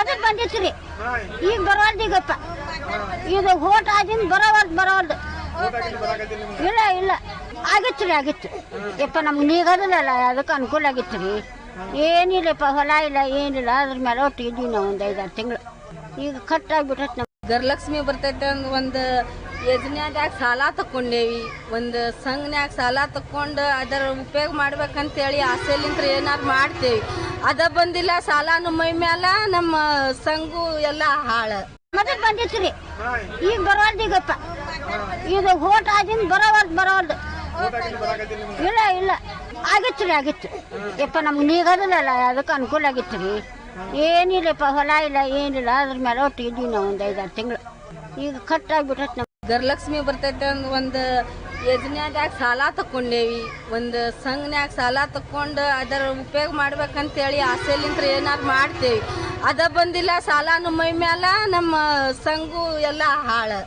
ಮೊದಲು ಬಂದಿತ್ರಿ ಈಗ ಬರವಲ್ದು ಈಗಪ್ಪ. ಇದು ಹೋಟ್ ಆಗಿಂದ ಬರವಲ್ದು ಬರವಲ್ದು. ಇಲ್ಲ ಇಲ್ಲ. ಆಗಿತ್ತು ರೀ, ಆಗಿತ್ತು. ಯಪ್ಪ, ನಮ್ಗೆ ನೀಗದಿಲ್ಲಲ್ಲ, ಅದಕ್ಕೆ ಅನುಕೂಲ ಆಗಿತ್ತು ರೀ. ಏನಿಲ್ಲಪ್ಪ, ಹೊಲ ಇಲ್ಲ, ಏನಿಲ್ಲ. ಅದ್ರ ಮೇಲೆ ಒಟ್ಟು ಇದ್ದೀವಿ ನಾವು ಒಂದು ಐದಾರು ತಿಂಗಳು. ಈಗ ಕಟ್ಟಾಗ್ಬಿಟ್ಟೈತೆ ನಮ್ಗೆ. ಗರ್ಲಕ್ಷ್ಮಿ ಬರ್ತೈತೆ ಅಂದ್ ಒಂದು ಯೋಜನ್ಯಾಗ ಸಾಲ ತಕ್ಕೊಂಡೇವಿ. ಒಂದು ಸಂಘನ್ಯಾಗ ಸಾಲ ತಕ್ಕೊಂಡು ಅದರ ಉಪಯೋಗ ಮಾಡ್ಬೇಕಂತೇಳಿ ಆಸೆಲಿಂತ್ರ ಏನಾದ್ರು ಮಾಡ್ತೇವಿ. ಅದ ಬಂದಿಲ್ಲ ಸಾಲಾನು ಮೈ ಮ್ಯಾಲ ನಮ್ಮ ಸಂಘು ಎಲ್ಲ ಹಾಳ. ಮೊದಲು ಬಂದಿತ್ತು ರೀ ಈಗ ಬರವಲ್ದು ಈಗಪ್ಪ. ಇದು ಹೋಟ್ ಆಗಿಂದ ಬರವಲ್ದು ಬರವಲ್ದು. ಇಲ್ಲ ಇಲ್ಲ. ಆಗಿತ್ತು ರೀ ಆಗಿತ್ತು. ಯಪ್ಪ ನಮ್ಗೆ ನೀಗದಲ್ಲ ಅದಕ್ಕೆ ಅನುಕೂಲ ಆಗಿತ್ತು ರೀ ಏನಿಲ್ಲಪ್ಪ ಹೊಲ ಇಲ್ಲ ಏನಿಲ್ಲ. ಅದ್ರ ಮೇಲೆ ಒಟ್ಟು ಇದ್ದೀವಿ ನಾವು ಒಂದು ಐದಾರು ತಿಂಗಳು. ಈಗ ಕಟ್ ನಮ್ಗೆ ಗರ್ಲಕ್ಷ್ಮಿ ಬರ್ತೈತೆ ಒಂದು ಯೋಜನ್ಯಾಗ ಸಾಲ ತಕೊಂಡೇವಿ ಒಂದು ಸಂಘನ್ಯಾಗ ಸಾಲ ತಕ್ಕೊಂಡು ಅದರ ಉಪಯೋಗ ಮಾಡ್ಬೇಕಂತೇಳಿ ಆಸೆಲಿಂತ್ರ ಏನಾದ್ರು ಮಾಡ್ತೇವಿ. ಅದ ಬಂದಿಲ್ಲ ಸಾಲ ಮೈ ಮ್ಯಾಲ ನಮ್ಮ ಸಂಘು ಎಲ್ಲ ಹಾಳು.